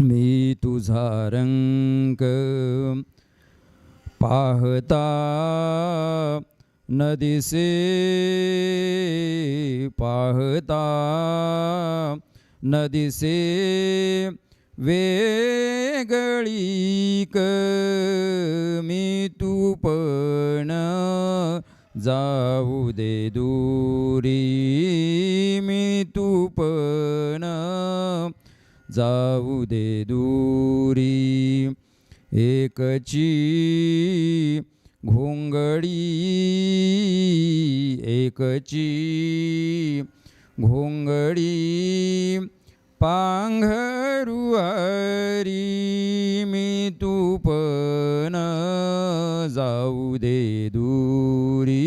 मी तुझा रंग पाहता न दिसे पाहता न दिसे वेगळी क मी तू पण जाऊ दे दूरी मी तू पण जाऊ दे दूरी. एकची घोंगडी. एकची घोंगडी. पांघरू मी तू पण जाऊ दे दूरी.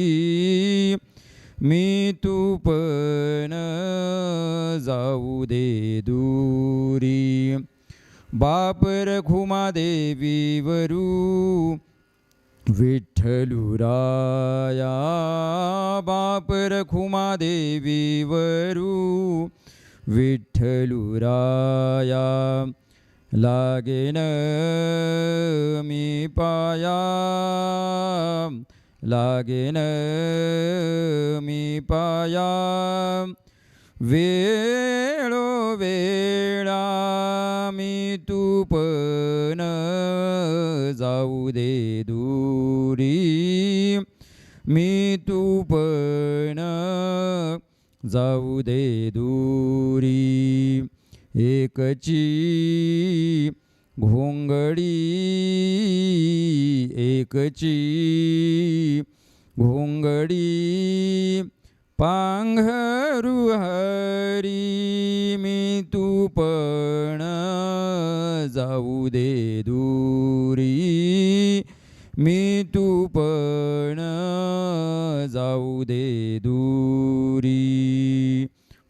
मी तू पण जाऊ दे दूरी. बापर देवी वरू विठ्ठलुराया बापर देवी वरू विठ्ठलुराया लागेन मी पाया. लागेन मी पाया. वेळो वेळा मी तू पण जाऊ दे दूरी. मी तू पण जाऊ दे दूरी. एकची घोंगडी एकची घोंगडी पांघरू हरी मी तू पण जाऊ दे दूरी. मी तू पण जाऊ दे दूरी.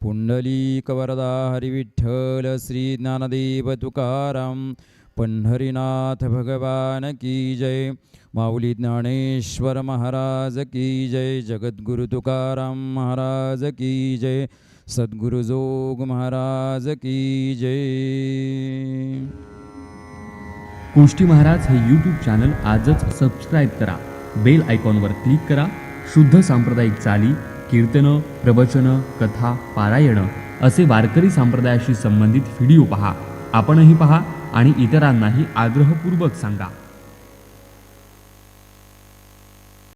पुंडलिक वरदा हरिविठ्ठल श्री ज्ञानदेव तुकाराम पंढरीनाथ भगवान की जय. माऊली ज्ञानेश्वर महाराज की जय. जगद्गुरु तुकाराम महाराज की जय. सद्गुरु जोग महाराज की जय. कुष्टी महाराज हे यूट्यूब चॅनल आजच सबस्क्राईब करा. बेल आयकॉनवर क्लिक करा. शुद्ध सांप्रदायिक चाली कीर्तनं प्रवचनं कथा पारायणं असे वारकरी संप्रदायाशी संबंधित व्हिडिओ पहा. आपणही पहा. आणि इतरांनाही आग्रहपूर्वक सांगा.